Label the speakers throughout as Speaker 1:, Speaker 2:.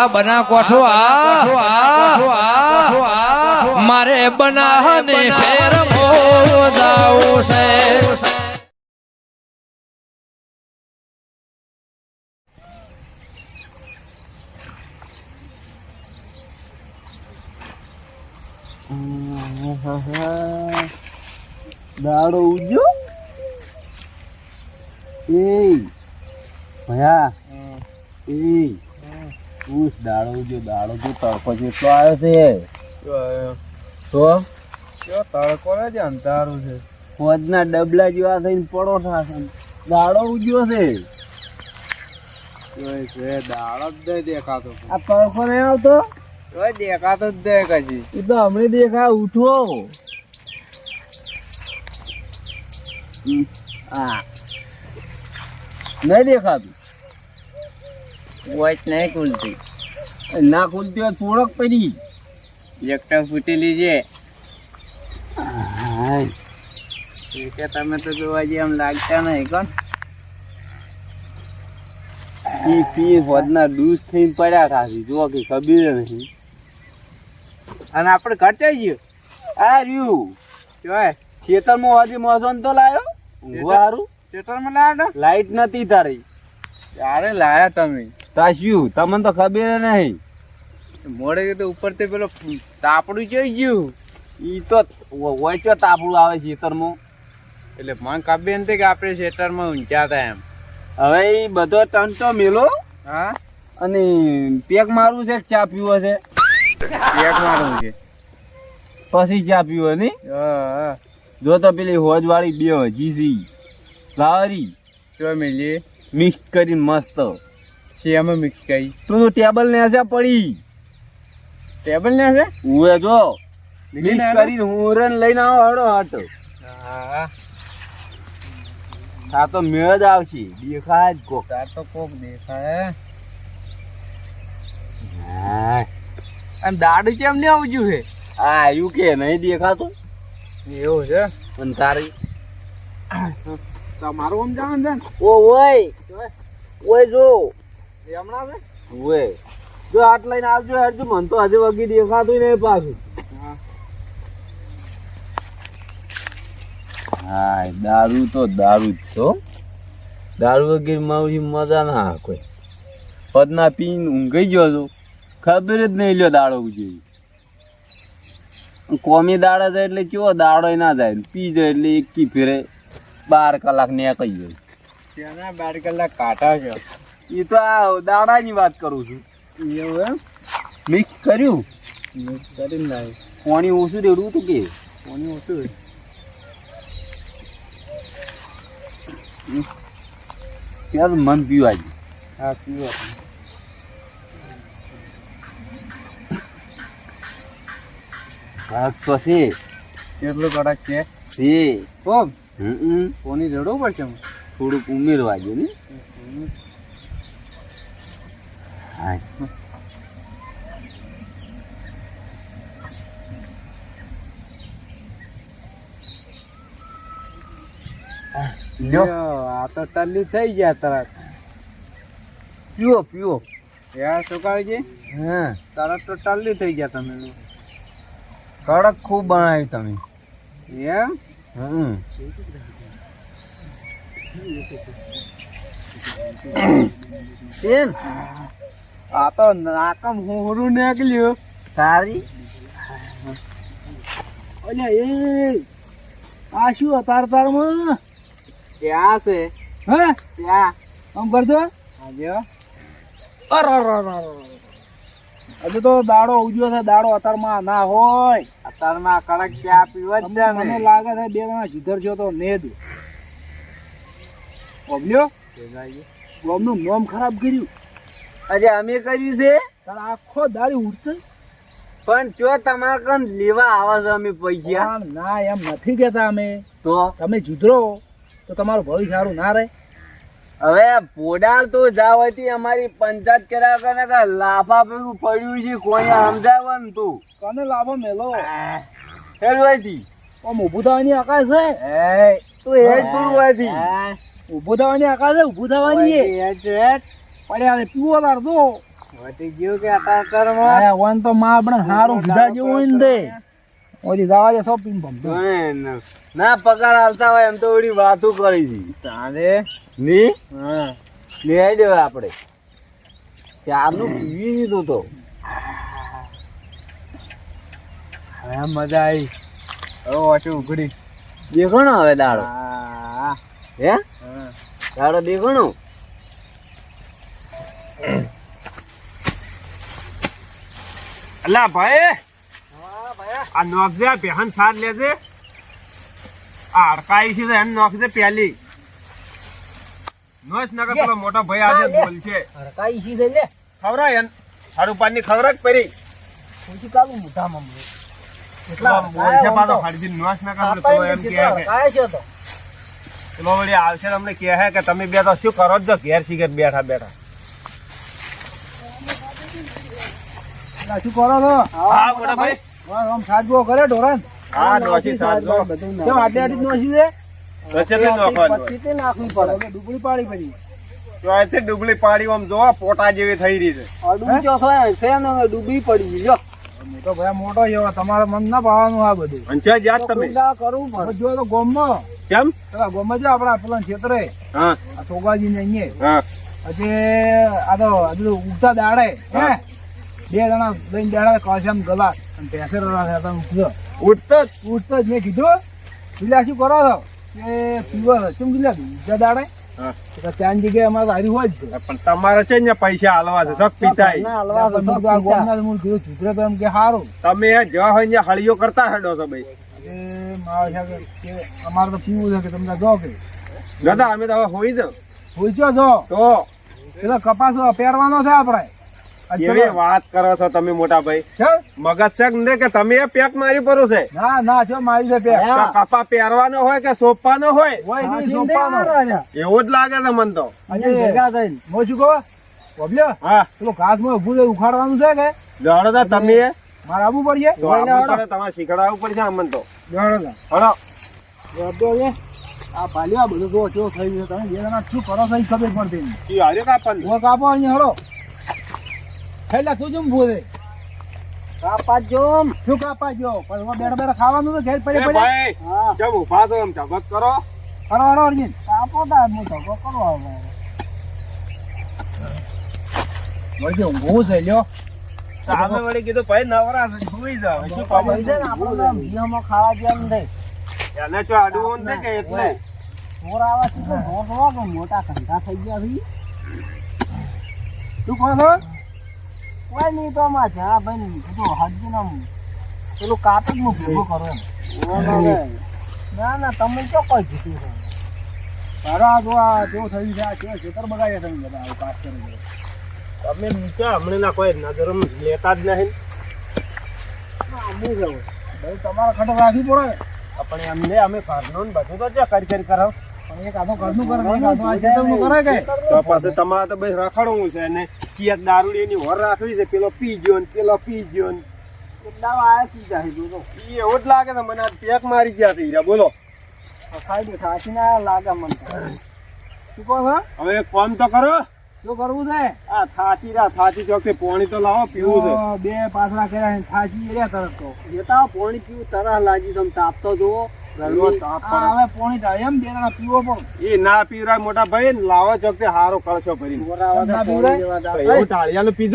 Speaker 1: આ બના કોઠો આ મારે બનાહને ફેર મોદાવું છે.
Speaker 2: દાડો ઉજો એ ભયા એ ઉસ દાડો જો દાડો જો તડકો જેટલો આવ્યો છે. તો?
Speaker 3: તડકો જ અંધારું છે.
Speaker 2: ફોજના ડબલા જેવા થઈને પરોઠા છે દાડો ઉજ્યો છે.
Speaker 3: દાડો જ નહીં દેખાતો.
Speaker 2: આ તડકો નહીં આવતો?
Speaker 3: દેખાતો જ નહીં કશી.
Speaker 2: એ તો હમણે દેખાય ઉઠો. નહીં દેખાતું.
Speaker 3: વોચ નહીં ખુલતી.
Speaker 2: ના ખુલતી હોય થોડોક પડી.
Speaker 3: એકટા ફૂટેલી છે કે તમે તો જોવા જઈએ એમ લાગતા નહીં કોણ?
Speaker 2: પી પી હોદના ડૂસ થઈને પડ્યા ખાસી જો કે કબીર નહીં
Speaker 3: અને આપણે ઘટાઈ ગયો.
Speaker 2: આ રહ્યું.
Speaker 3: જોય
Speaker 2: ખેતરમાં હોદી મોસમ તો લાવ્યો ઊંઘવા સારું
Speaker 3: ખેતરમાં લાયા
Speaker 2: લાઈટ નથી તારી.
Speaker 3: ત્યારે લાયા તમે.
Speaker 2: તાશ્યું તમને તો ખબર નહીં.
Speaker 3: મોડે કીધું ઉપરથી પેલો તાપડું જોઈ ગયું.
Speaker 2: ઈ તો વચ્ચે તાપડું આવે ખેતરમાં
Speaker 3: એટલે મને ખબર નથી કે આપણે શેટરમાં ઊંચા હતા એમ.
Speaker 2: હવે એ બધો ટંટો મેલો.
Speaker 3: હા?
Speaker 2: અને પેક મારવું છે ચા પીવો છે?
Speaker 3: પેક મારું છે.
Speaker 2: પછી ચા પીવો નહીં
Speaker 3: હા
Speaker 2: જો તો પેલી હોજ વાળી બે હજી સી
Speaker 3: તો
Speaker 2: મિક્સ કરીને મસ્ત.
Speaker 3: શેમાં મિક્સ કરી.
Speaker 2: તું તો ટેબલ ને હશે પડી.
Speaker 3: ટેબલ ને છે
Speaker 2: ઉએ જો મિક્સ કરીને હુરન લઈને આવો હડો હટ
Speaker 3: હા.
Speaker 2: આ તો મેળ જ આવશે. દેખાય જ કોક.
Speaker 3: આ તો કોક દેખાય
Speaker 2: હા.
Speaker 3: અને દાડુ કેમ ને આવજું છે
Speaker 2: આ આવ્યું કે નહીં દેખાતું.
Speaker 3: એવું છે?
Speaker 2: તારી?
Speaker 3: તમારું આમ જાણ છે
Speaker 2: ઓ ઓય. ઓય જો.
Speaker 3: હમણાં
Speaker 2: જો આટ લઈને આવજો હેડજો મને તો હજી વગી દેખાતું નહીં પાછું.
Speaker 3: હા.
Speaker 2: દારૂ તો દારૂ જ છો દારૂ વગેરે મારી મજા ના આવે કોઈ. પદના પીને ઊંઘાઈ ગયો છું. ખબર જ નહીં લ્યો દાડો જેવી કોમી દાડા જાય એટલે કેવો દાડો ના જાય. પી જાય એટલે એકી ફેરે બાર કલાક ને કહી જાય
Speaker 3: બાર કલાક કાઢા છે.
Speaker 2: એ તો આ દાડાની વાત કરું છું.
Speaker 3: એવું એમ?
Speaker 2: મિક્સ કર્યું?
Speaker 3: મિક્સ કરીને લાવ્યું
Speaker 2: પાણી ઓછું રેડવું હતું કે?
Speaker 3: પાણી ઓછું
Speaker 2: ત્યાં તો મન પીવું આજે.
Speaker 3: હા પીવો.
Speaker 2: કડક તો છે.
Speaker 3: કેટલું કડક છે?
Speaker 2: છે.
Speaker 3: કોમ?
Speaker 2: હમ
Speaker 3: કોની જડવું પડશે
Speaker 2: થોડુંક ઉમેરવા જોઈએ ને. હા લ્યો
Speaker 3: આ તો ટલ્લી થઈ ગયા તરત
Speaker 2: પીઓ પીઓ
Speaker 3: યાર સુકાળજી
Speaker 2: હા
Speaker 3: તરત તો ટલ્લી થઈ ગયા તમે
Speaker 2: કડક ખૂબ બનાવી તમે
Speaker 3: એમ
Speaker 2: હમ કેમ
Speaker 3: આ તો નાકમ હુંરું નીકળ્યું.
Speaker 2: તારી?
Speaker 3: અલ્યા એ આ શું અતાર તારમાં? ત્યાં છે. હે? ત્યાં. આમ કરજો આજે. હજુ તો દાડો ઉજ્યો છે દાડો અતારમાં ના હોય. અતારમાં કડક ચા પીવા જ મને લાગે છે બે જણા જીધર છો તો નેદ ઓબલ્યો ગોમનું નોમ ખરાબ કર્યું.
Speaker 2: આજે અમે કર્યું છે?
Speaker 3: આખો દાડી ઉઠશે
Speaker 2: પણ જો તમારા કન લેવા આવે છે અમે પૈસા?
Speaker 3: ના એમ નથી કેતા અમે.
Speaker 2: તો?
Speaker 3: તમે જુદરો તો તમારું ભવિષ્ય સારું ના રહે.
Speaker 2: હવે પોડાળ તો જાવતી અમારી પંચાયત કર્યા કરે લાફા પેલું પડ્યું છે કોઈને સમજાવવાનું તું.
Speaker 3: કોને લાભો મેલો?
Speaker 2: હેલવાથી
Speaker 3: આમ ઊભું થવાની આકાશ છે?
Speaker 2: તું એ જ પૂરું હતી
Speaker 3: ઊભું થવાની આકાશ છે ઊભું થવાની એ પડ્યા હવે પીવો તાર તો વટી ગયો કે અરે વન તો માં આપણે હારું કીધા જેવું હોય ને દે ઓલી જવા દે શોપિંગ પંપ
Speaker 2: ના. પગાર હાલતા હોય એમ તો ઓડી વાતો કરી હતી.
Speaker 3: તારે?
Speaker 2: ની?
Speaker 3: હા.
Speaker 2: લઈ દેવા આપણે ચારનું પીવી દીધું તો.
Speaker 3: હવે મજા આવી. હવે ઓછું ઉઘડી.
Speaker 2: દેખણો હવે દાડો.
Speaker 3: હા.
Speaker 2: હે? દાડો દેખણો
Speaker 4: અલા ભાઈ આ નોખજે આ બેહન સાર લેજે આ હડકાઈ છે એમ નોખજે પેલી. નોશ નગર પેલો મોટો ભાઈ આજે બોલ છે
Speaker 3: કઈ સી દે
Speaker 4: ખવરાય એન. પાણી ખવરા જ પરી.
Speaker 3: પૂછી કાલુ મોટા મમ્મી
Speaker 4: એટલા બોલ છે પાછો હરજી નોશ નગર પેલો એમ કે
Speaker 3: છે. તો.
Speaker 4: પેલો વળી આવશે તમને કહે કે તમે બે તો શું કરો છો ઘેર સિગર બેઠા બેઠા.
Speaker 3: શું કરો છો?
Speaker 4: હા મોટા ભાઈ.
Speaker 3: આમ સાજવો કરે ઢોરણ
Speaker 4: હા નોચી સાજો
Speaker 3: કેમ આટલી આટલી નોશી છે?
Speaker 4: વચ્ચે નોખવાનું
Speaker 3: પછી નાખવી પડે. એટલે ડુબળી પાડી પછી.
Speaker 4: તો અહીંથી ડુબળી પાડી આમ જોવા પોટા જેવી થઈ રહી છે.
Speaker 3: અડું ચો છે. ને ડૂબી પડી જો. મોટો ભાઈ મોટો એવો તમારે મન ના પાવાનું આ બધું.
Speaker 4: અને જાત યાદ તમે.
Speaker 3: કરવું પડે. જો તો ગોમમાં
Speaker 4: કેમ?
Speaker 3: પેલા ગોમમાં જો આપડા પેલા ક્ષેત્રે.
Speaker 4: હા.
Speaker 3: આ સોગાજી ને અહીંયા.
Speaker 4: હા.
Speaker 3: પછી આ તો હજુ ઉગતા દાડે હે? બે જણા લઈને દાડે કાશ્યામ ગલાસ. અને પેસે હતા ઉઠજો
Speaker 4: ઉઠતો જ.
Speaker 3: ઉઠતો જ. મેં કીધું પેલા શું કરો છો? કે પીવો શું કીધું? ઉગતા દાડે? ત્યાં જગ્યાએ અમારે હારી હોય જ
Speaker 4: પણ તમારે છે ને પૈસા હલવા છે. સબ
Speaker 3: તો એમ કે સારું
Speaker 4: તમે જવા હોય ને હળીઓ કરતા હેડો છો ભાઈ.
Speaker 3: અમારે તો પીવું છે કે તમને જો કે.
Speaker 4: દાદા અમે તો હવે હોઈ જ.
Speaker 3: પૂછ્યો છો?
Speaker 4: તો?
Speaker 3: પેલો કપાસ પહેરવાનો છે આપણે.
Speaker 4: કેવી વાત કરો છો તમે મોટા ભાઈ મગજ છે કે ને કે તમે એ પેક મારી પરો છે?
Speaker 3: ના ના જો મારી છે
Speaker 4: પેક કપા પહેરવાનો હોય કે સોપવાનો હોય?
Speaker 3: હોય નહીં સોંપવાનો.
Speaker 4: એવું જ લાગે છે મન તો.
Speaker 3: હું શું કહું? બોલ્યો
Speaker 4: હા.
Speaker 3: પેલો ઘાસમાં ઉભું ઉખાડવાનું છે કે?
Speaker 4: જાણો તા તમે.
Speaker 3: મારે આવવું પડશે?
Speaker 4: પડે, તમારે શીખડાવવું પડશે અમન તો.
Speaker 3: જાણો તો.
Speaker 4: હળો.
Speaker 3: આ ભાલ્યો આ બધું જો થઈ ગયું. તમે બે જણા શું કરો છો એ ખબર પડતી નહીં.
Speaker 4: ઈ હાર્યો
Speaker 3: કાપો અહીંયા હળો. થેલા તું જમ ભૂલે કાપા જોમ શું કાપા જો પણ ઊભા બેઠા બેડ ખાવાનું તો ઘેર પડે પડે
Speaker 4: ભાઈ
Speaker 3: હા
Speaker 4: કેમ ઊભા તો એમ કરો?
Speaker 3: હળો હળો અર્જુન કાપો તા હું તો કરો હવે. વળગે ઊંઘવું છે લ્યો.
Speaker 4: સામે વળી કીધું ભાઈ નવરા છે સુઈ જાવ શું કામ
Speaker 3: ખાવા જેમ દે
Speaker 4: એને જો આડવું ને કે એટલે.
Speaker 3: મોર આવા છે તો મોટા કંઠા થઈ ગયા ભાઈ તું કહો છો? કોઈ નહીં તો માં જા ભાઈ કીધું હજી નામ પેલું કાપી હું ભેગું કરું એમ. ના ના તમે તો કોઈ કીધું છે તારા જો આ જો થયું છે આ ખેતર બગાડ્યા તમે બધા આવું કાપ કરી
Speaker 4: તમે નીચે હમણાં ના કોઈ નજર લેતા જ નહીં.
Speaker 3: આમું જવું ભાઈ તમારે ખટક રાખવી પડે.
Speaker 4: પણ એમને અમે ઘરનું ને બધું તો જો કરી કરી કરો.
Speaker 3: પણ એક આધો ઘરનું કરે ને એક આધો આ ખેતરનું કરે કે?
Speaker 4: તો પછી તમારે તો ભાઈ રખડવું છે અને કિયત દારૂડી ની વર રાખવી છે. પેલો પી ગયો ને પેલો પી ગયો ને
Speaker 3: કેટલા આયા પી જાય
Speaker 4: ઈ એવું જ લાગે છે મને આ પેક મારી ગયા છે હીરા બોલો.
Speaker 3: ખાઈ થાચી ના લાગે મને શું કહો છો?
Speaker 4: હવે એક કામ તો કરો.
Speaker 3: શું કરવું છે?
Speaker 4: આ થાચી રા થાચી ચોકથી પાણી તો લાવો પીવું છે.
Speaker 3: બે પાથરા કર્યા થાચી રહ્યા તરત તો. જતા પાણી પીવું તરસ લાગી તમે તાપતો જુઓ.
Speaker 4: ગરમી તાપ પડે.
Speaker 3: હવે પાણી ઢાળે એમ બે જણા પીવો પણ.
Speaker 4: એ ના પીવરાય મોટા ભાઈ ને હારો કળશો
Speaker 3: ના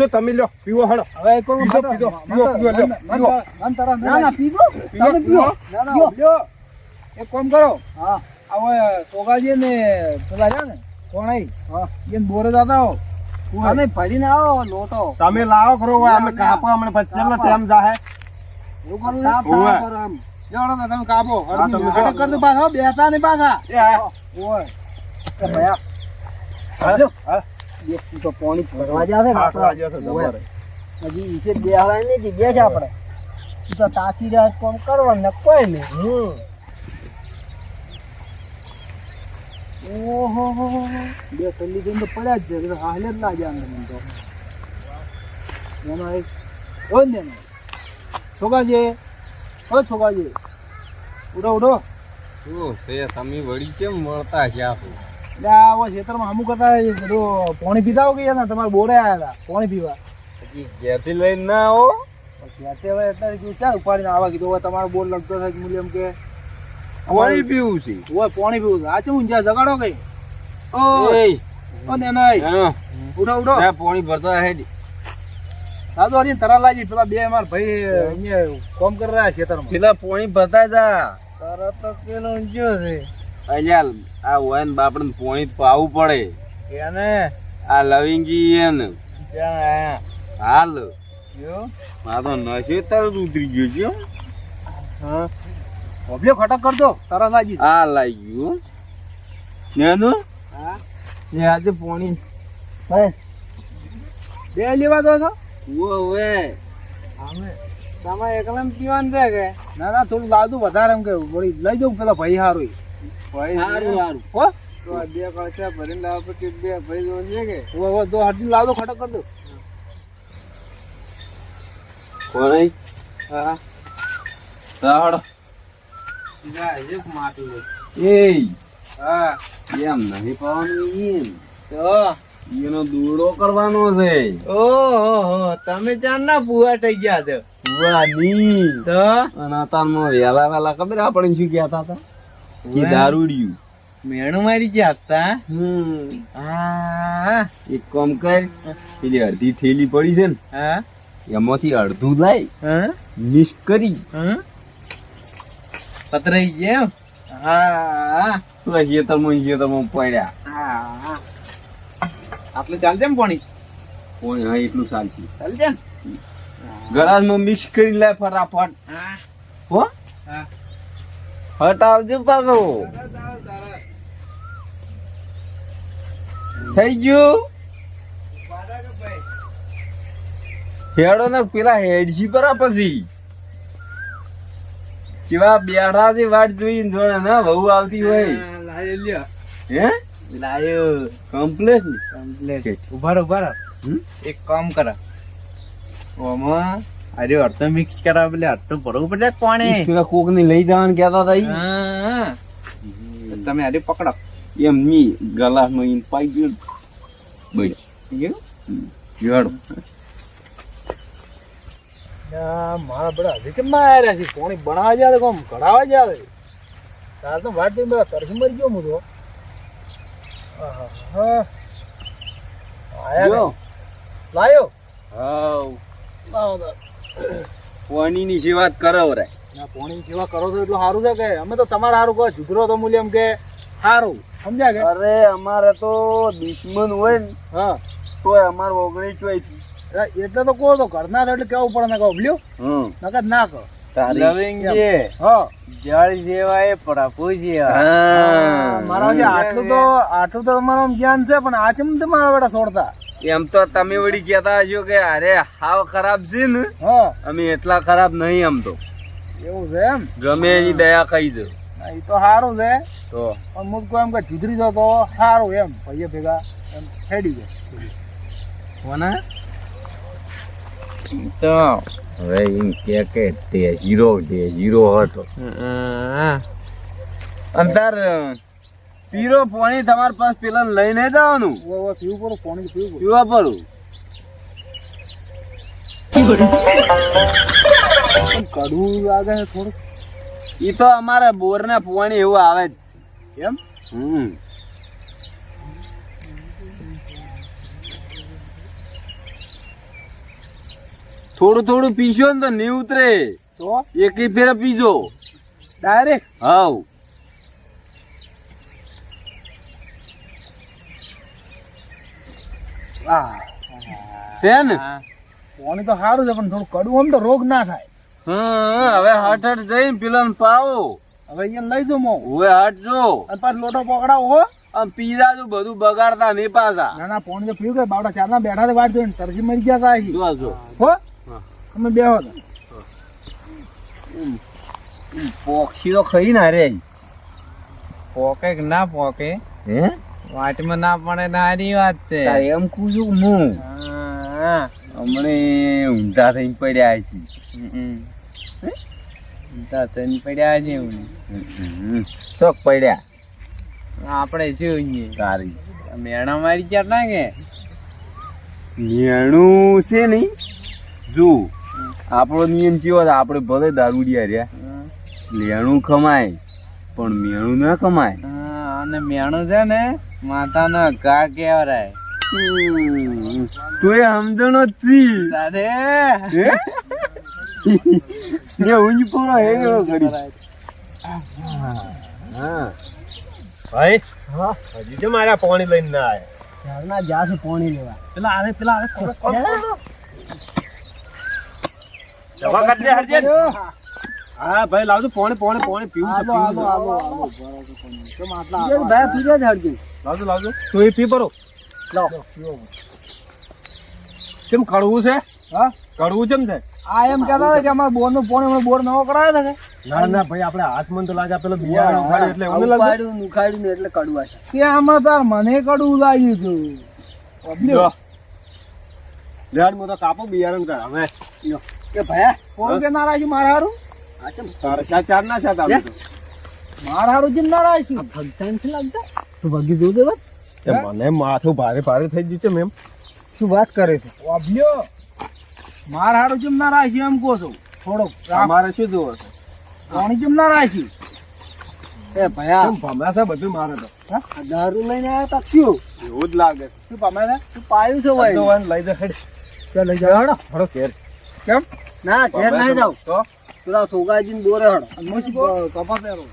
Speaker 4: તમે લ્યો પીવો
Speaker 3: હવે
Speaker 4: પીવો, પીવો,
Speaker 3: ના ના પીવો. ના ના લ્યો એક કામ કરો. હા. હવે સોગાજી ને પેલા છે ને હા. એ બોરે દાદા હો. તમે ભરીને આવો લોટો.
Speaker 4: તમે લાવો ખરો હવે અમે કાપો અમને પછી ટાઈમ જાહે.
Speaker 3: એવું કરું
Speaker 4: ઓવે.
Speaker 3: જાણો તો તમે કાપો
Speaker 4: હા, તમે
Speaker 3: અડધી
Speaker 4: કરો.
Speaker 3: કરતું પાછા બેસતા નહીં પાછા ઓય ભયા
Speaker 4: હા, હા.
Speaker 3: બે તું પાણી ભરવા જાવે ને આપણા. હજી જગ્યા છે આપણે તો રાત ને કોઈ નહીં
Speaker 4: હમ.
Speaker 3: ઓહો હો હો હો. બે કલ્લી જઈને તો પડ્યા જ છે હાલે જ ના જાય અંદર તો એનો એક ઓય ને. છોકરાજી ઓ છોકરાજી ઉડો ઉડો.
Speaker 2: શું છે? તમે વળી કેમ મળતા ક્યાં છો?
Speaker 3: એટલે આ ખેતરમાં હમું કરતા પાણી પીતા હો કે યાર તમારે બોરે આવ્યા હતા પાણી પીવા.
Speaker 2: પછી ઘેરથી લઈને ના આવો.
Speaker 3: ત્યાં હવે કીધું ચાલ ઉપાડીને આવા. કીધું હવે તમારો બોલ લગતો થાય મૂલ્ય એમ કે.
Speaker 2: પાણી પીવું છે?
Speaker 3: ઓય પાણી પીવું છે. આ ચેવું ઊંઝા જગાડો કઈ. ઓ ઓ
Speaker 2: હા,
Speaker 3: ઉઠો ઉઠો
Speaker 2: પાણી ભરતા હેડ
Speaker 3: આ તો હજી તરા લાગી. પેલા બે માર ભાઈ અહીંયા કોમ કરી રહ્યા છે ખેતરમાં.
Speaker 2: પેલા પોણી ભરતા જા
Speaker 3: તારા તો પેલો ઊંચો છે.
Speaker 2: અલ્યા આ વયન બાપડને પોણી પાવું પડે.
Speaker 3: એને?
Speaker 2: આ લવિંગી એને. હાલ. મારો નશે તરત ઉતરી ગયો છે હો.
Speaker 3: હા. ઓબલ્યો ખટક કરજો તરત લાગી.
Speaker 2: આ લાઈ ગયું નેનું?
Speaker 3: હા.
Speaker 2: એ આજે પોણી.
Speaker 3: બે લેવા દો છો?
Speaker 2: ઓવે
Speaker 3: અમે તમે એકલા પીવાનું છે કે? ના ના થોડું લાદું વધારે એમ કે વળી લઈ જાઉં પેલા ભાઈ હારું. ભાઈ
Speaker 2: હારું, હારું.
Speaker 3: હો? તો બે પાછા ભરીને લાવ પછી બે ભાઈ જોન છે કે? તો હજી લાદો ખટક કર દો
Speaker 2: પાણી
Speaker 3: હા.
Speaker 2: તાડ
Speaker 3: જા એક માટલું.
Speaker 2: એય
Speaker 3: હા.
Speaker 2: એમ નહીં પાવાનું એમ.
Speaker 3: તો
Speaker 2: એનો દૂડો કરવાનો છે.
Speaker 3: ઓહો તમે ચાર ના પુવા થઈ ગયા છો.
Speaker 2: વાની
Speaker 3: તો?
Speaker 2: અને અતારમાં વહેલા વહેલા ખબર આપણે શું કહેતા હતા? કે દારૂડિયું.
Speaker 3: મેણું મારી ગયા હતા? હા.
Speaker 2: એક કામ કર પેલી અડધી થેલી પડી છે ને
Speaker 3: હા.
Speaker 2: એમાંથી અડધું લાય
Speaker 3: હા.
Speaker 2: મિક્સ કરી.
Speaker 3: પતરાઈ ગયા હા.
Speaker 2: તો ખેતરમાં ખેતરમાં પડ્યા.
Speaker 3: હા. આટલું ચાલશે પાણી
Speaker 2: કોઈ હા એટલું ચાલશે
Speaker 3: ચાલશે ને
Speaker 2: ગળામાં મિક્સ કરી લે ફટાફટ.
Speaker 3: હા.
Speaker 2: હટાવજો પાછો. થઈ ગયું? હેડો ને પેલા હેડસી પર પછી. કેવા બેઠા છે વાટ જોઈને જોડે ના વહુ આવતી હોય.
Speaker 3: લાયો.
Speaker 2: હે?
Speaker 3: લાયો
Speaker 2: કમ્પ્લેટ
Speaker 3: કમ્પ્લેટ ઊભા રહો ઊભા રહો. એક કામ કરા. ઓમાં અરે અડધો મિક્સ કરાવ એટલે અડધો ભરવું પડે કોણે
Speaker 2: પેલા કોક ને લઈ જવાનું કેતા હતા
Speaker 3: તમે આજે પકડો.
Speaker 2: એમ ની ગલાસ પાઈ ગયો.
Speaker 3: મારા બધા હજી કેમ આવ્યા છે? કોણી બનાવવા જાય કોમ કઢાવા જાય તાર તો વાત જોઈને બધા તરસી મરી ગયો હું તો? લાયો.
Speaker 2: પાણીની જ કરો રે.
Speaker 3: પોણી સેવા કરો તો એટલું સારું છે કે? અમે તો તમારે સારું કહો જુદરો તો મૂલ્ય એમ કે સારું. સમજ્યા કે?
Speaker 2: અરે અમારે તો દુશ્મન હોય ને
Speaker 3: હા.
Speaker 2: તોય અમારે ઓગણી ચોઈ
Speaker 3: એટલે તો કહો તો ઘરના એટલે કેવું પડે ને કહો લ્યો. નકર ના કહો.
Speaker 2: તારી
Speaker 1: જળ જેવા એ પ્રભુ
Speaker 2: હા.
Speaker 3: મારા જે આટલું તો આટલું તો તમારું જ્ઞાન છે પણ આ ચમ તમારા બેટા છોડતા?
Speaker 2: એમ તો તમે વળી કહેતા હશો કે અરે હાવ ખરાબ છે ને.
Speaker 3: હા.
Speaker 2: અમે એટલા ખરાબ નહીં આમ તો.
Speaker 3: એવું છે એમ?
Speaker 2: ગમે એની દયા કહી દો
Speaker 3: એ તો સારું છે.
Speaker 2: તો.
Speaker 3: પણ મુદ કોઈ એમ કે જીધરી દો સારું એમ. ભાઈએ ભેગા એમ હેડી જાય
Speaker 1: કોના
Speaker 2: તો હવે એમ કે કે તે હીરો તે હીરો હતો. અંતર પીરો પોણી તમાર પાસે પેલા લઈને જવાનું?
Speaker 3: ઓ ઓ પીવું પડું પાણી પીવું
Speaker 2: પીવા પડું.
Speaker 3: કડવું લાગે છે થોડું
Speaker 2: એ તો અમારે બોર ને પોણી એવું આવે જ
Speaker 3: એમ?
Speaker 2: હમ. થોડું થોડું પીશો ને તો નહીં ઉતરે.
Speaker 3: તો?
Speaker 2: એકી ફેર પીજો.
Speaker 3: ડાયરેક્ટ
Speaker 2: હાવ. છે ને?
Speaker 3: પાણી તો સારું છે પણ થોડું કડવું આમ તો રોગ ના થાય.
Speaker 2: હમ હવે હટ હટ જઈને પેલા પાવો.
Speaker 3: હવે અહીંયા લઈ જાઉં મો.
Speaker 2: હવે હટ જો.
Speaker 3: અને પાછો લોટો પકડાવો હો.
Speaker 2: આમ જો બધું બગાડતા નહીં પાછા.
Speaker 3: ના ના પાણી તો પીવું કે બાવડા ચારના બેઠા વાટ જોઈને તરસી મરી ગયા તા.
Speaker 2: જો જો.
Speaker 3: હો?
Speaker 2: હા.
Speaker 3: બે હતા
Speaker 2: પોક્ષી તો ખાઈ ના રે.
Speaker 1: પોકે ના પોકે?
Speaker 2: હે?
Speaker 1: વાટમાં ના પડે નારી વાત છે.
Speaker 2: એમ કુજું હું?
Speaker 1: હા.
Speaker 2: હમણે ઊંધા થઈને પડ્યા છે.
Speaker 1: ઊંધા થઈને પડ્યા છે હું
Speaker 2: તો પડ્યા.
Speaker 1: આપણે અહીંયા?
Speaker 2: તારી.
Speaker 1: મેણા મારી ક્યાં ના કે?
Speaker 2: મેણું છે નહીં. જો આપણો નિયમ કેવો છે? આપણે ભલે દારૂડિયા રહ્યા. લેણું કમાય પણ મેણું ના કમાય
Speaker 1: અને મેણું છે ને માતાનો ઘા કેવરાય
Speaker 2: તું એ સમજણો જ છી. અરે ને ઊંઘ પડો હે એવો ઘડી
Speaker 4: ભાઈ હજી તો મારા પાણી લઈને ના આવ્યા.
Speaker 3: પાણી લેવા.
Speaker 4: પેલા આવે પેલા આવે. દવા કાઢ હરજે. હા. ભાઈ લાવજો પોણે પોણે પોણે પીવું છે, પીવું.
Speaker 3: આલો આલો કેમ આટલા ભાઈ પીવે જ હરજે.
Speaker 4: લાવજો લાવજો. તો એ પી પરો.
Speaker 3: લાવો.
Speaker 4: કેમ કડવું છે?
Speaker 3: હા?
Speaker 4: કડવું કેમ છે?
Speaker 3: આ એમ કહેતા હતા કે અમારા બોરનું પોણે બોર નવો કરાયો છે
Speaker 4: ના ના ભાઈ આપણે હાથમાં તો લાગ્યા પેલો બિયારણ ઉખાડ્યું એટલે એવું લાગે.
Speaker 3: ઉખાડ્યું ને એટલે કડવા છે. ત્યાંમાં તાર મને કડવું લાગ્યું હતું
Speaker 4: જો. લેહાડમાં તો કાપો બિયારણ કર હવે
Speaker 3: કે ભયા કોણ કે નારાજ મારા હારું?
Speaker 4: તારે ચાર ચાર ના છે તારે
Speaker 3: મારા હારું જેમ નારાજ છું. ભગતાન છે લાગતા? તું ભાગી જો દેવા
Speaker 4: મને માથું ભારે ભારે થઈ ગયું છે મેમ.
Speaker 3: શું વાત કરે છે? ઓબ્લ્યો મારા હારું જેમ નારાજ છે એમ કહો છો? થોડોક
Speaker 4: તમારે શું જોવો છે?
Speaker 3: પાણી જેમ નારાજ છું? એ ભયા
Speaker 4: ભમરા છે બધું મારે તો?
Speaker 3: દારૂ લઈને આવ્યા તા શું?
Speaker 4: એવું જ લાગે
Speaker 3: શું તું પાયું છે ભાઈ?
Speaker 4: લઈ જા
Speaker 3: લઈ હડો કેમ? ના ઘેર ના જાવ
Speaker 4: તો?
Speaker 3: પેલા સોગાજીને બોરે હડો. કપા પહેરો.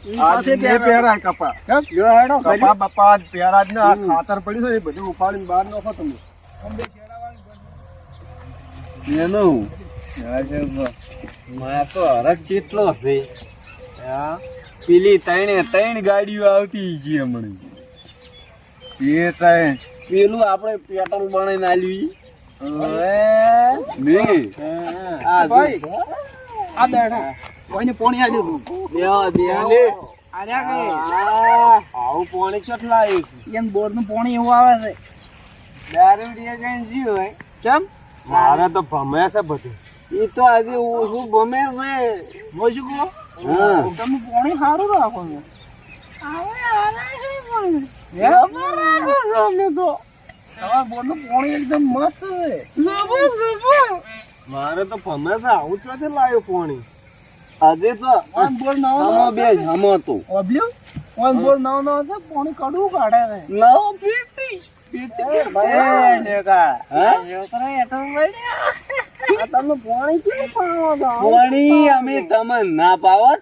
Speaker 4: પહેરાય કપા.
Speaker 3: લ્યો હેડો
Speaker 4: કપા બપા પહેરા જ ને આ ખાતર પડ્યું છે એ બધું ઉપાડીને બહાર નાખો તમે.
Speaker 2: એનું માં તો હરક ચેટલો છે. હા? પેલી ત્રણે ત્રણ ગાડીઓ આવતી છે હમણાં. એ ત્રણ. પેલું આપણે પેટ્રોલ બનાવીને આલ્યું ને આ
Speaker 3: ભાઈ આ બેઠા કોઈને પોણી આલ્યું
Speaker 2: બેહો, બેહો લે. આવું પાણી કેટલા આવ્યું છે
Speaker 3: એમ બોરનું પાણી એવું આવે છે
Speaker 2: દારૂડિયા કઈ જીવ હોય
Speaker 3: કેમ
Speaker 4: મારે તો ભમે છે બધું
Speaker 2: એ તો આજે શું ગમે છે
Speaker 3: મોજું કહો
Speaker 2: હા.
Speaker 3: તમે પાણી સારું રાખો છો તમારા બોરનું પાણી એકદમ મસ્ત છે.
Speaker 4: મારે તો ભમે છે આવું નથી લાવ્યો પાણી.
Speaker 2: આજે તો
Speaker 3: ઓન બોર નવો
Speaker 2: બે હમો તો
Speaker 3: ઓબ્લ્યો ઓન બોર નવો નવો છે? પાણી કડવું કાઢે છે.
Speaker 2: નવો પીટી.
Speaker 3: પીટી ભાઈ લેકા
Speaker 2: હે?
Speaker 3: યોતરે એટો ભાઈ. આ તમે પાણી કેમ પાવો
Speaker 2: પાણી અમે તમને ના પાવત.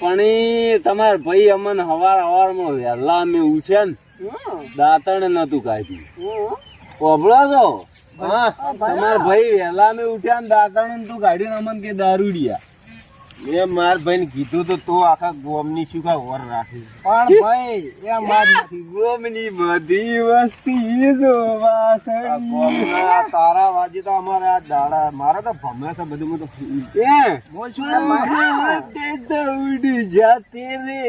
Speaker 2: પણ તમારા ભાઈ અમને હવાર હવારમાં વહેલા અમે ઉઠ્યા ને દાંતણ નતું કાઢ્યું. કોભળો છો? હા તમાર ભાઈ વહેલા અમે ઉઠ્યા ને દાંતણ તું કાઢ્યું અમને કે દારૂડિયા.
Speaker 4: મેં માર ભાઈને કીધું તો તું આખા ગોમની શું કા વર રાખી.
Speaker 3: પણ ભાઈ એ માર નથી.
Speaker 2: ગોમની બધી વસ્તી જોવા
Speaker 4: આ ગોમના તારા વાજી તો અમારે આ દાડા મારા તો ભમે છે બધું હું તો
Speaker 2: એ
Speaker 3: મો શું? એમ
Speaker 2: તે દોડી જાતે રે.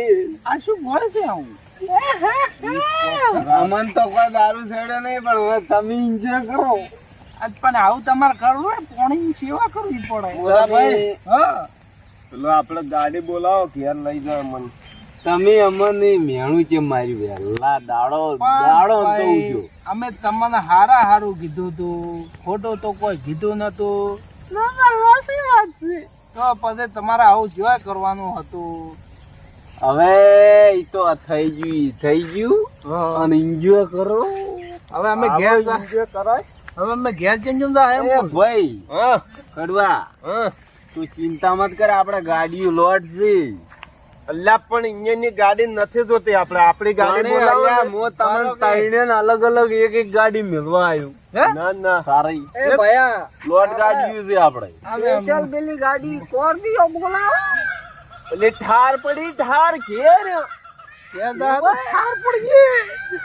Speaker 3: આ શું બોલ છે આવું?
Speaker 2: અમન તો કોઈ દારૂ છેડે નહીં પણ હવે તમે એન્જોય કરો.
Speaker 3: આજ પણ આવું તમારે કરવું હોય પાણીની સેવા કરવી પડે.
Speaker 2: ભાઈ
Speaker 3: હા.
Speaker 4: પેલો આપણે ગાડી બોલાવો ઘેર લઈ જાય મને
Speaker 2: તમે અમને મેણું છે માર્યું વહેલા દાડો દાડો તો ઉજો.
Speaker 3: અમે તમને હારા હારું કીધું તું. ખોટું તો કોઈ કીધું નતું તો પછી તમારે આવું જોયા કરવાનું હતું.
Speaker 2: હવે ઈ તો થઈ ગયું થઈ ગયું. અને એન્જોય કરો.
Speaker 3: હવે અમે ઘેર
Speaker 4: કરાય.
Speaker 3: હવે અમે ઘેર જઈને
Speaker 2: એ ભાઈ
Speaker 4: હા.
Speaker 2: કડવા.
Speaker 4: હા.
Speaker 2: તું ચિંતા મત કર આપણે ગાડીઓ લોટ છે
Speaker 4: અલ્યા પણ અહીંયાની ગાડી નથી જોતી આપણે. આપણી ગાડી બોલાવો
Speaker 2: મો તમને અલગ અલગ એક એક ગાડી મેળવા આવ્યું.
Speaker 4: ના ના.
Speaker 2: સારી.
Speaker 3: એ ભયા.
Speaker 2: લોટ ગાડી છે આપણે.
Speaker 3: સ્પેશિયલ પેલી ગાડી સ્કોર્પિયો બોલાવો.
Speaker 4: એટલે ઠાર પડી ઠાર ઘેર.
Speaker 3: ઘેર જા ઠાર પડી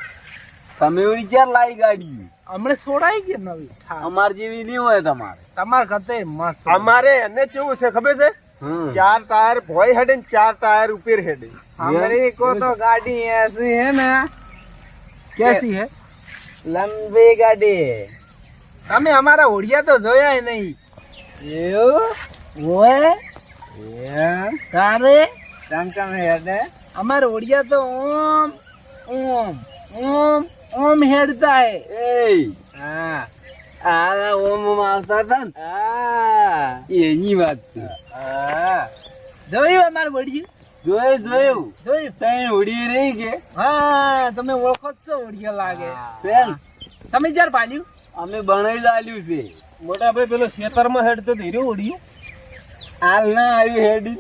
Speaker 2: તમે વિચાર ચાર લાઈ ગાડી
Speaker 3: હમણે છોડાઈ કે નવી.
Speaker 2: અમાર જેવી નહીં હોય તમારે.
Speaker 3: તમારે ખાતે મસ્ત
Speaker 4: અમારે એને કેવું છે ખબર છે? ચાર ટાયર ભોય હેડે ને ચાર ટાયર ઉપર હેડે.
Speaker 2: અમારી
Speaker 3: કો તો
Speaker 2: ગાડી એસી હે ને.
Speaker 3: કેસી હે?
Speaker 2: લંબી ગાડી.
Speaker 3: તમે અમારા ઓડિયા તો જોયા નહીં. એવું? ઓય
Speaker 2: તારે? ટમટમ હેડે.
Speaker 3: અમારા ઓડિયા તો ઓમ ઓમ ઓમ. ઓમ હેડતા હે
Speaker 2: એ
Speaker 3: હા.
Speaker 2: આ ઓમ આવતા હતા ને
Speaker 3: હા.
Speaker 2: એની વાત છે.
Speaker 3: હા. જોયું અમારે વળ્યું
Speaker 2: જોયું જોયું.
Speaker 3: જોયું?
Speaker 2: તઈ ઉડી રહી કે?
Speaker 3: હા તમે ઓળખો જ છો ઉડીયા લાગે.
Speaker 2: બેન
Speaker 3: તમે જ્યારે પાલ્યું?
Speaker 2: અમે બનાવી લાલ્યું છે.
Speaker 4: મોટા ભાઈ પેલો ખેતરમાં હેડતો ધીરે ઉડ્યું
Speaker 2: હાલ ના આવ્યું હેડી.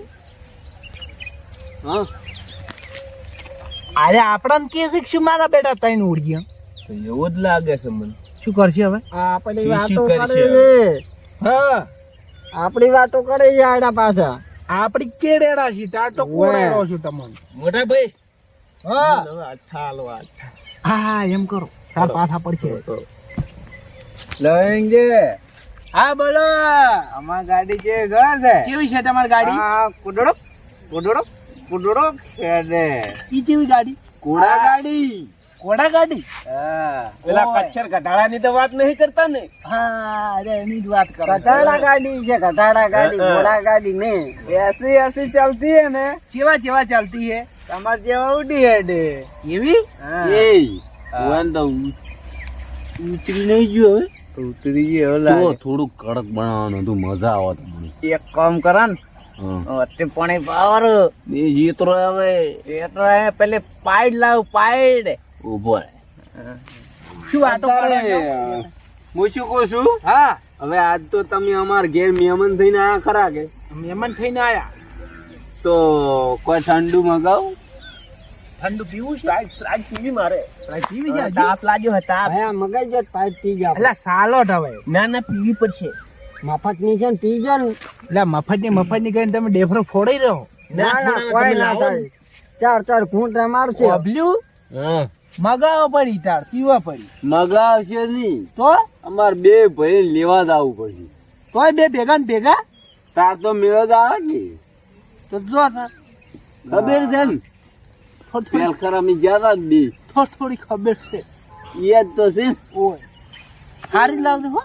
Speaker 2: હા.
Speaker 3: અરે આપણને કે છે શું મારા બેટા તઈને ઉડી
Speaker 4: તો એવું જ લાગે છે મને.
Speaker 3: શું કરશે હવે?
Speaker 5: આપણી વાતો કરે છે.
Speaker 3: હા.
Speaker 5: આપણી વાતો કરે છે આડા પાછા.
Speaker 3: આપણી કેડેડા છે ટાટો કોડેડો છું તમને.
Speaker 4: મોટા ભાઈ
Speaker 3: હા.
Speaker 4: અચ્છા હાલો અચ્છા
Speaker 3: હા હા એમ કરો. તાર પાછા પડશે.
Speaker 1: લહેંગે.
Speaker 3: હા બોલો.
Speaker 1: અમાર ગાડી છે ઘર છે.
Speaker 3: કેવી છે તમારી ગાડી?
Speaker 1: હા કુડડો કુડડો. છે ને?
Speaker 3: ઈ કેવી ગાડી?
Speaker 2: કોડા ગાડી.
Speaker 3: કોડા ગાડી?
Speaker 1: હા.
Speaker 4: પેલા કચ્છર ગધાડાની તો વાત નહીં કરતા ને?
Speaker 3: હા અરે એની જ વાત કરો.
Speaker 5: કથાડા ગાડી છે કથાડા ગાડી. ઘોડા ગાડી ને.
Speaker 1: એસી એસી ચાલતી હે ને?
Speaker 3: જેવા જેવા ચાલતી હે.
Speaker 1: તમાર જેવા ઉડી હેડે
Speaker 3: એવી?
Speaker 2: એ વન તો ઉતરી નહીં ગયો હવે.
Speaker 1: ઉતરી ગયો
Speaker 2: થોડું કડક બનાવવાનું હતું મજા આવે તમને
Speaker 1: એક કામ કરા ને પાણી પાવર.
Speaker 2: એ જીતરો આવે.
Speaker 1: એ તો પેલે પાઈડ લાવ પાઈડ
Speaker 2: ઊભો રહે.
Speaker 3: શું વાતો કરે
Speaker 2: હું શું કહું છું?
Speaker 3: હા.
Speaker 2: હવે આજ તો તમે અમાર ઘેર મહેમાન થઈને આયા ખરા કે?
Speaker 3: મહેમાન થઈને આયા.
Speaker 2: તો કોઈ ઠંડુ મગાવ?
Speaker 3: ઠંડુ પીવું છે?
Speaker 4: આજ આજ પીવી મારે.
Speaker 3: આજ પીવી જા
Speaker 1: તાપ લાગ્યો હતા તાપ.
Speaker 5: હા મગાઈ જ પાઇપ પી ગયા
Speaker 3: એટલે સાલો હવે.
Speaker 4: ના ના પીવી પડશે.
Speaker 5: મફતની છે ને પીજો ને
Speaker 3: એટલે મફતની મફતની કહીને તમે ડેફરો ફોડી રહ્યો
Speaker 5: ના ના કોઈ ના થાય. ચાર ચાર ઘૂંટ મારશે
Speaker 3: ઓબલ્યું
Speaker 2: હા.
Speaker 3: મગાવો પડી તાર પીવા પડી
Speaker 2: મગાવશે નહીં.
Speaker 3: તો?
Speaker 2: અમાર બે ભાઈ લેવા જ આવવું પડશે.
Speaker 3: તોય બે ભેગા ને ભેગા?
Speaker 2: તાર તો મેળો જ આવે ને.
Speaker 3: તો જો તાર.
Speaker 2: ખબર છે ને?
Speaker 3: થોડી થોડી
Speaker 2: પેલકર અમે જ્યાં ને બે.
Speaker 3: થોડી થોડી ખબર છે.
Speaker 2: યાદ તો છે?
Speaker 3: ઓય. સારી લાવજો હો.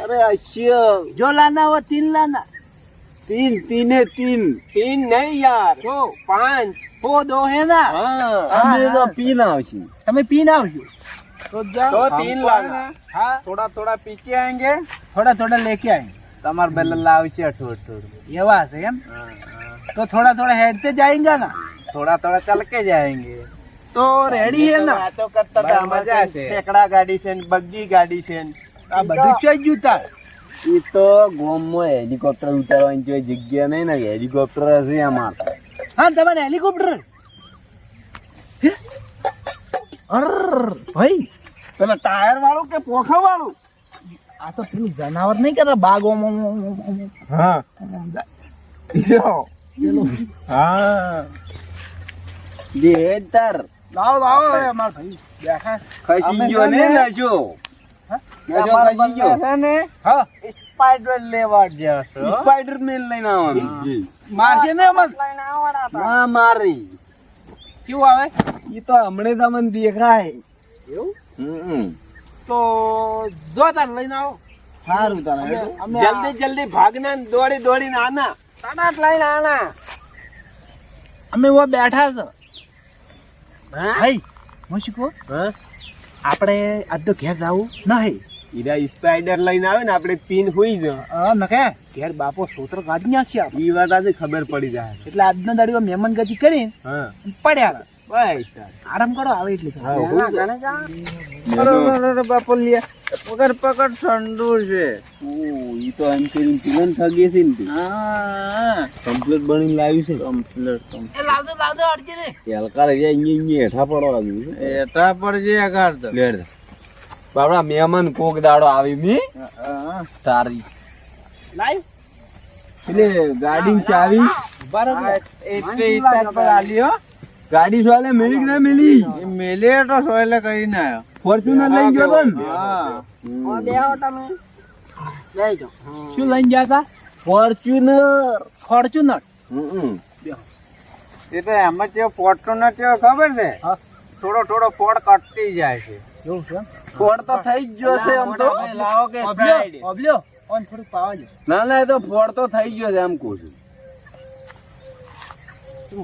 Speaker 2: अरे अशियम
Speaker 3: जो लाना वो तीन लाना।
Speaker 2: तीन तीन है
Speaker 4: तीन। तीन नहीं
Speaker 3: यार।
Speaker 4: दो
Speaker 3: पाँच। वो दो है
Speaker 4: ना?
Speaker 2: हाँ।, हाँ हमें हाँ।
Speaker 3: तो पीना हो ची हमें
Speaker 4: पीना हो ची
Speaker 3: तो
Speaker 1: जा। तो तीन लाना।
Speaker 3: हाँ? थोड़ा थोड़ा पी
Speaker 1: के आएँगे। थोड़ा थोड़ा लेके
Speaker 3: आएँगे। तमार बेलन लाओ ची अटूर अटूर ये बात है यार हाँ, तो थोड़ा थोड़ा हैरते जाएँगे ना?
Speaker 1: थोड़ा थोड़ा चल के जाएँगे।
Speaker 3: तो रेडी है
Speaker 4: तो
Speaker 1: ना? तो
Speaker 4: करता
Speaker 1: था
Speaker 4: मज़ा से सैकड़ा गाड़ी से बग्गी गाड़ी से।
Speaker 3: આ બધું ચઈ ગયું તાર.
Speaker 2: એ તો ગોમમાં હેલિકોપ્ટર ઉતારવાની કોઈ જગ્યા નહીં ને હેલિકોપ્ટર હશે અમાર
Speaker 3: હા તમારે હેલિકોપ્ટર? હે? ભાઈ.
Speaker 4: પેલા ટાયર વાળું કે પોખા વાળું
Speaker 3: આ તો પેલું જનાવર નહીં કરતા બાગ ઓમ
Speaker 4: હા. હા.
Speaker 2: જે તાર.
Speaker 3: લાવો લાવો અમાર ભાઈ. બેઠા.
Speaker 2: ખસી ગયો ને નશો
Speaker 4: જલ્દી જલ્દી ભાગના દોડી દોડીને આના.
Speaker 5: તણાટ લઈને આના.
Speaker 3: અમે વો બેઠા હતા ભાઈ હું શું કહું?
Speaker 4: હા?
Speaker 3: આપણે આજ તો ઘેર જવું નહીં.
Speaker 4: ઈરા સ્પાઈડર લઈને આવે ને આપણે પીન હોઈ જ.
Speaker 3: હા નકે? ઘેર બાપો સૂત્ર કાઢી નાખ્યા આપણે.
Speaker 4: ઈ વાત આજે ખબર પડી જાય.
Speaker 3: એટલે આજના દાડીઓ મહેમાન ગતિ કરી
Speaker 4: હા.
Speaker 3: પડ્યા
Speaker 4: બસ
Speaker 3: આરામ કરો આવે એટલે.
Speaker 1: બાપુ લે પકડ પકડ ઠંડુ છે.
Speaker 2: ઓ ઈ તો એમ કરીને થગી છે ને
Speaker 1: હા.
Speaker 2: કમ્પ્લીટ બનીને લાવ્યું છે.
Speaker 1: કમ્પ્લીટ
Speaker 3: એ લાવજો લાવજો અડજી રે
Speaker 2: હલકા રહી જાય અહીંયા અહીંયા હેઠા પડવા લાગ્યું
Speaker 1: તો.
Speaker 2: લેડ બાબડા મહેમાન કોક દાડો આવી મી? તારી. એટલે ગાડી ચાવી.
Speaker 3: બારો
Speaker 1: એટલે પર આલ્યો
Speaker 2: ગાડી સોલે મેલી ના મેલી?
Speaker 1: મેલે તો સોયલે કરીને આવ્યો
Speaker 2: ફોર્ચ્યુનર લઈ ગયો પણ
Speaker 1: હા
Speaker 5: બેહો તમે. જઈ જાઓ.
Speaker 3: શું લઈ ગયા હતા
Speaker 2: ફોર્ચ્યુનર.
Speaker 3: ફોર્ચ્યુનર.
Speaker 2: હમ.
Speaker 1: એ તો એમાં જે ફોર્ચ્યુનર કેવો ખબર છે? થોડો થોડો પોડ કટતી જાય છે.
Speaker 3: એવું છે
Speaker 2: ફોડ તો થઈ જ ગયો છે આમ તો.
Speaker 4: લાવો કે
Speaker 3: સ્પ્રાઇટ ઓબલ્યો ઓન થોડું પાવજો
Speaker 2: ના ના એ તો ફોડ તો થઈ ગયો છે આમ કહું છું.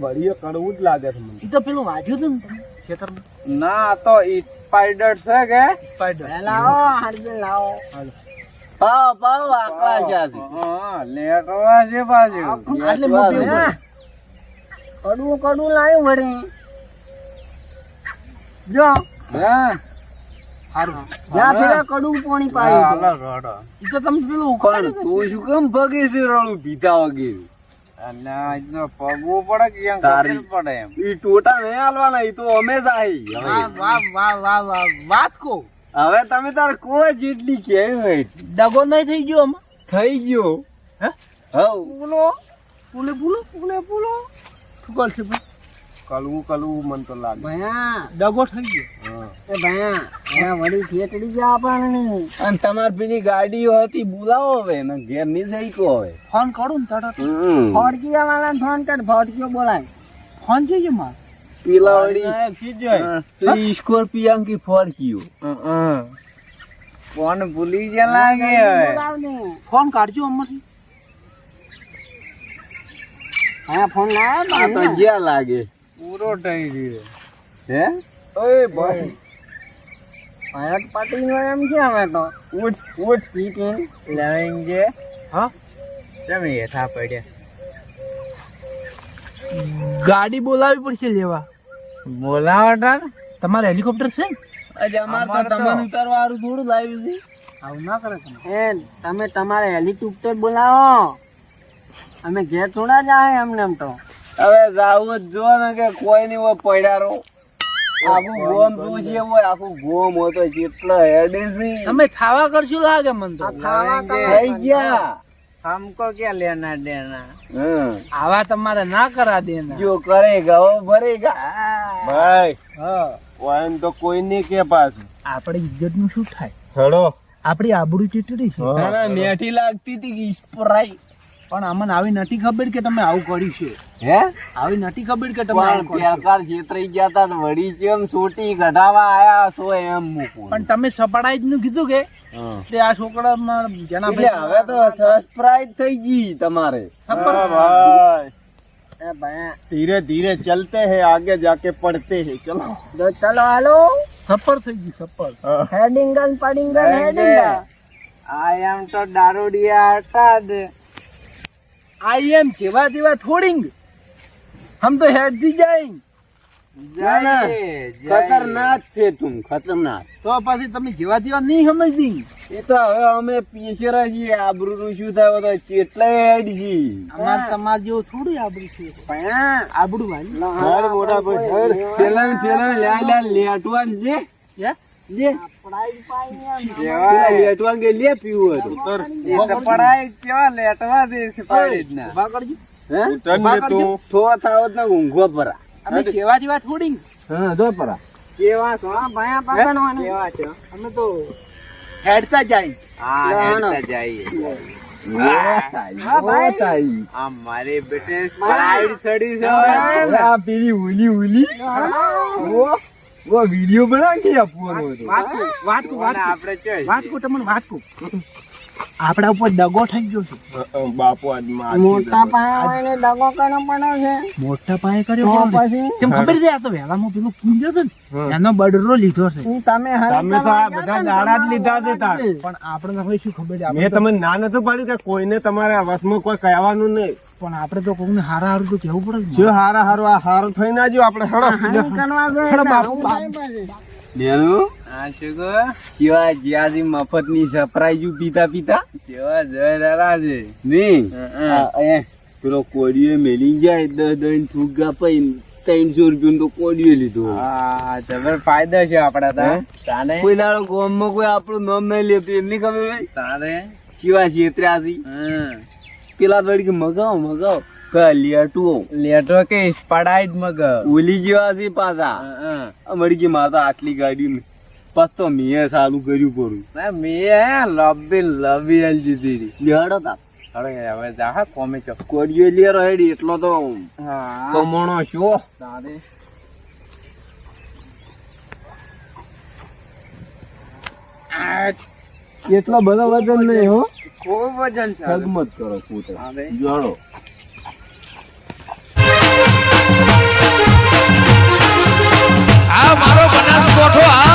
Speaker 4: બળીએ કડવું જ લાગે છે મને.
Speaker 3: ઈ તો પેલું વાજ્યું હતું ને તમે ખેતરમાં?
Speaker 1: ના આ તો ઈ સ્પાઈડર છે કે?
Speaker 3: સ્પાઈડર
Speaker 5: લાવો હાડજે લાવો.
Speaker 2: પાવ પાવ આકલા છે આજે.
Speaker 1: હા લેટવા છે બાજુ
Speaker 5: આટલી મોટી કડવું કડવું લાવ્યું વળી. જો.
Speaker 1: હા.
Speaker 5: જ્યાં ફેરા કડવું પાણી પાયું
Speaker 3: ઈ તો તમે પેલું
Speaker 2: પણ તું શું કેમ ભગે છે રળું પીતા વગેરે
Speaker 1: પગવું પડે કે કેમ
Speaker 2: તારી.
Speaker 1: ખબર પડે એમ?
Speaker 2: ઈ ટોટા નહીં હાલવાના ઈ તો અમે જ આઈ.
Speaker 3: વાહ
Speaker 2: હવે
Speaker 3: વાહ વાહ વાહ વાહ વાત કહું
Speaker 2: હવે તમે તાર કોઈ જેટલી કે
Speaker 3: દગો નહીં થઈ ગયો આમાં?
Speaker 2: થઈ ગયો.
Speaker 3: હે?
Speaker 2: હવ.
Speaker 3: પૂલો પૂલે પૂલો પૂલે પૂલો શું કરશે?
Speaker 4: કલવું કલવું મન તો લાગે.
Speaker 5: ભયા
Speaker 3: દગો થઈ ગયો.
Speaker 5: એ ભયા અહીંયા વળી ખેતડી ગયા આપણને.
Speaker 2: અને તમાર પેલી ગાડીઓ હતી બોલાવો હવે ને ઘેરની જઈ કો હવે.
Speaker 3: ફોન કરું ને તરત.
Speaker 5: ફોડકીયા વાળાને ફોન કર ફોડકીઓ બોલાય.
Speaker 3: ફોન જોઈએ માર.
Speaker 2: પેલા વળી પેલી સ્કોર્પિયન કી ફોર્ક્યુ
Speaker 1: ફોન ભૂલી ગયા લાગે હવે.
Speaker 3: ફોન કાઢજો આમાંથી
Speaker 5: હા ફોન
Speaker 2: આ તો જ્યાં લાગે.
Speaker 1: પૂરો થઈ ગયો.
Speaker 2: હે?
Speaker 1: ઓય ભાઈ.
Speaker 5: પાયટ પાટી નો એમ છે અમે તો.
Speaker 1: ઉઠ ઉઠ.
Speaker 5: પીટીન
Speaker 1: લેંગે
Speaker 3: હા?
Speaker 1: તમે હેઠા પડ્યા.
Speaker 3: ગાડી બોલાવી પડશે લેવા.
Speaker 1: બોલાવો તા ને.
Speaker 3: તમારે હેલિકોપ્ટર છે
Speaker 2: અજે અમાર તો તમને ઉતારવા હારું થોડું લાવ્યું છે.
Speaker 3: આવું ના કરે તમે.
Speaker 5: એ તમે તમારે હેલિકોપ્ટર બોલાવો. અમે ઘેર થોડા જાય એમને એમ તો.
Speaker 2: હવે જાવું જો ને કે કોઈ નહીં હોય પડ્યારો આખું ગોમ પૂછીએ હોય આખું ગોમ હતો કેટલો હેડી
Speaker 3: અમે ખાવા કરશું લાગે મને તો.
Speaker 5: ખાવા
Speaker 2: થઈ ગયા. લેના
Speaker 3: આવા તમારે ના કરા દેના.
Speaker 2: જો કરેગા
Speaker 4: ભાઈ
Speaker 3: હા.
Speaker 4: તો કોઈ નહીં કે પાછું.
Speaker 3: આપણે ઇજ્જતનું શું થાય? આપડી આબરૂ ચીટડી છે.
Speaker 2: મેઠી લાગતી હતી કે
Speaker 3: પણ અમને આવી નથી ખબર કે તમે આવું કર્યું છે.
Speaker 2: હે?
Speaker 3: આવી નથી ખબર કે તમે
Speaker 2: પેલકાર છેતરાઈ ગયા તા વળી કેમ છોટી ગઢાવા આયા છો એમ મૂકું
Speaker 3: પણ તમે સપડાઈ જ નું કીધું કે તે આ છોકરા જેના
Speaker 2: ભાઈ હવે તો સરપ્રાઈઝ થઈ ગઈ તમારે.
Speaker 4: ભાઈ. ધીરે ધીરે ચલતે હે આગે જાકે પડતે હે.
Speaker 5: ચલો. ચલો હાલો.
Speaker 3: સફર થઈ ગઈ સફર
Speaker 5: હેડિંગન પડિંગન
Speaker 1: હેડિંગા. આઈ એમ તો દારૂડિયા હતા
Speaker 3: આઈ એમ કેવા દેવા થોડિંગ. હમ તો હેડ દી જાય
Speaker 2: ખતરનાક છે તું ખતરનાક.
Speaker 3: તો પછી તમે જેવા જેવા નહીં સમજતી?
Speaker 2: એ તો હવે અમે પીસેરા છીએ આબરૂ નું શું થાય તો કેટલા હેડ છીએ
Speaker 3: અમાર તમાર જેવો થોડું આબરૂ છે.
Speaker 5: પણ
Speaker 3: આબરૂ ભાઈ
Speaker 4: હર મોટા પર હર
Speaker 2: પેલા પેલા લ્યા લ્યા લેટવાન જે
Speaker 3: હે?
Speaker 2: લે. લેટવાન કે લે પીવું હતું.
Speaker 1: પડાય કેવા લેટવા દે છે પાડી ના.
Speaker 3: ઊભા કરજો.
Speaker 2: ઊંઘવા પરા.
Speaker 3: અમે કેવા જેવા થોડી
Speaker 2: હા જો પરા.
Speaker 1: કેવા
Speaker 5: છો? ભાયા પાકણવાનું
Speaker 1: કેવા છો?
Speaker 3: અમે તો હેડતા જાય.
Speaker 1: હા
Speaker 2: હેડતા
Speaker 1: જાય. મારે બેટે સાઈડ સડી
Speaker 2: છે. પેલી ઉલી ઉલી. વો વિડિયો બનાવી આપવાનો હતો
Speaker 3: વાટકો વાટકો વાટકો
Speaker 1: આપણે
Speaker 3: વાટકો તમને વાટકો આપડા ઉપર દગો થઈ ગયો છે.
Speaker 4: બાપુ આજ
Speaker 5: મોટા પાયે દગો કર્યો પડ્યો છે.
Speaker 3: મોટા પાયે કર્યો કેમ ખબર છે આ તો વેલામાં પેલું પૂંજો છે એનો બડરો લીધો છે.
Speaker 5: તમે
Speaker 4: તમે તો આ બધા દાડા જ લીધા છે
Speaker 3: પણ આપણે હવે શું ખબર છે?
Speaker 4: મેં તમને ના નતું પાડ્યું કે કોઈને તમારા વસમાં કોઈ કહેવાનું નહીં.
Speaker 3: પણ આપણે તો કોઈને હારા હારું તો કેવું પડે
Speaker 4: જો હારા હારું આ હારું થઈ ના જો આપણે. હડો
Speaker 5: કરવા છે
Speaker 3: બાપુ
Speaker 2: બેનું
Speaker 1: હા છે.
Speaker 2: આપણું નહીં લેતું એમની ખબર હોય?
Speaker 1: તારે
Speaker 2: કેવા પેલા દોડી કે મગાવ મગાવ. લેટો
Speaker 1: લેટો કે પડાઈ જ મગ
Speaker 2: ઓલી જેવા છે પાછા. મળી ગઈ મારે આટલી ગાડી પાછ તો મેં સારું કર્યું
Speaker 1: પૂરું મેં લબી લબી એલ જીધી
Speaker 2: લેડો તા
Speaker 1: હવે હવે જા હા કોમે ચો.
Speaker 2: કોડિયો લે રહેડી એટલો તો કમણો છો?
Speaker 1: તારે.
Speaker 2: એટલો બધો વજન નહીં હો.
Speaker 1: ખૂબ વજન છે.
Speaker 2: ખગમત કરો
Speaker 1: તારે
Speaker 2: જોડો
Speaker 1: આ મારો બનાસકોઠો આ